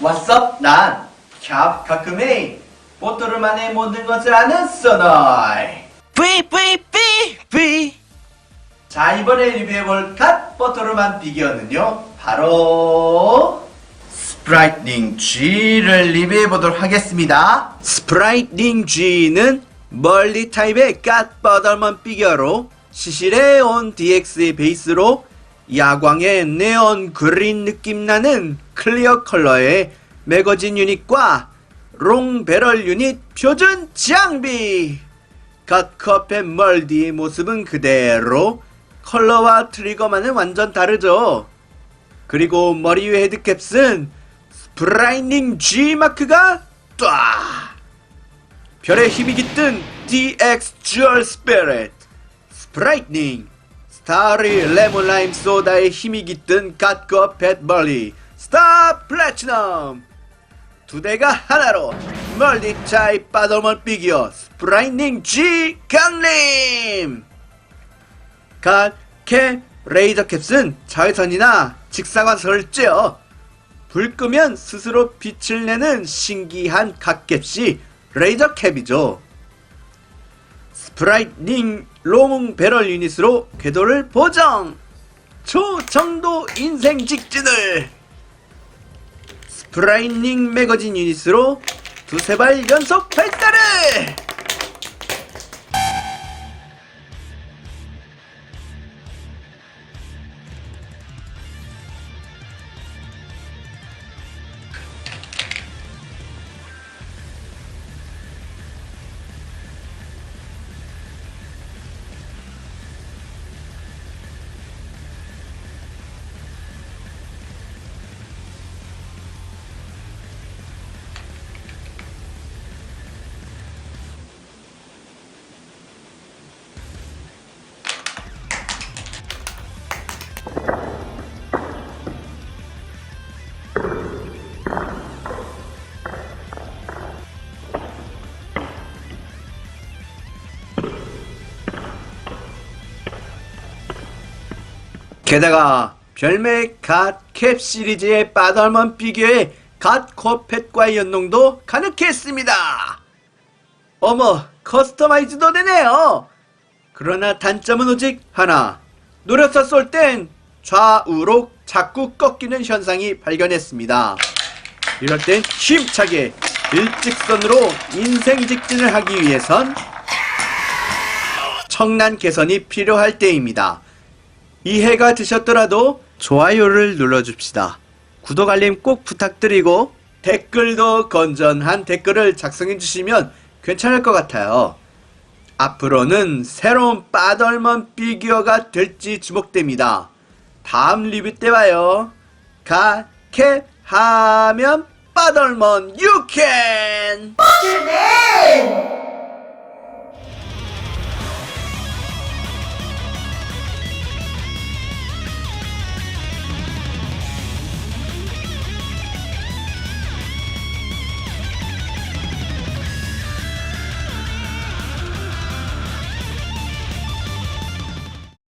What's up? 난캡 가끔의 보토르만의 모든 것을 아는 써너이. 뿌이 뿌이 뿌이 뿌이 자 이번에 리뷰해볼 갓 버터르만 피규어는요. 바로 스프라이트닝 G를 리뷰해보도록 하겠습니다. 스프라이트닝 G는 멀리 타입의 갓버덜먼 피규어로 시실의 온 DX의 베이스로 야광의 네온 그린 느낌 나는 클리어 컬러의 매거진 유닛과 롱 배럴 유닛 표준 장비. 갓컵의 멀디의 모습은 그대로 컬러와 트리거만은 완전 다르죠. 그리고 머리 위 헤드캡은 스프라이닝 G 마크가 딱 별의 힘이 깃든 DX 듀얼 스피릿 스프라이트닝 스타리 레몬라임 소다의 힘이 깃든 갓거 팻멀리. 스타 플래티넘! 두 대가 하나로 멀리 차이 빠더먼 피규어 스프라이닝 G 강림! 갓캡 레이저 캡은 자외선이나 직사광선을 쬐어 불 끄면 스스로 빛을 내는 신기한 갓캡이 레이저 캡이죠. 스프라이트닝 롱 배럴 유닛으로 궤도를 보정! 초정도 인생 직진을! 스프라이닝 매거진 유닛으로 두세 발 연속 발사를! 게다가 별매 갓캡 시리즈의 빠덜먼 피규어의 갓 코펫과의 연동도 가능케 했습니다. 어머, 커스터마이즈도 되네요. 그러나 단점은 오직 하나. 노려서 쏠 땐 좌우로 자꾸 꺾이는 현상이 발견했습니다. 이럴 땐 힘차게 일직선으로 인생 직진을 하기 위해선 청란 개선이 필요할 때입니다. 이해가 되셨더라도 좋아요를 눌러줍시다. 구독 알림 꼭 부탁드리고 댓글도 건전한 댓글을 작성해 주시면 괜찮을 것 같아요. 앞으로는 새로운 빠덜먼 피규어가 될지 주목됩니다. 다음 리뷰 때 봐요. 가캡 하면 빠덜먼 유캔! 네.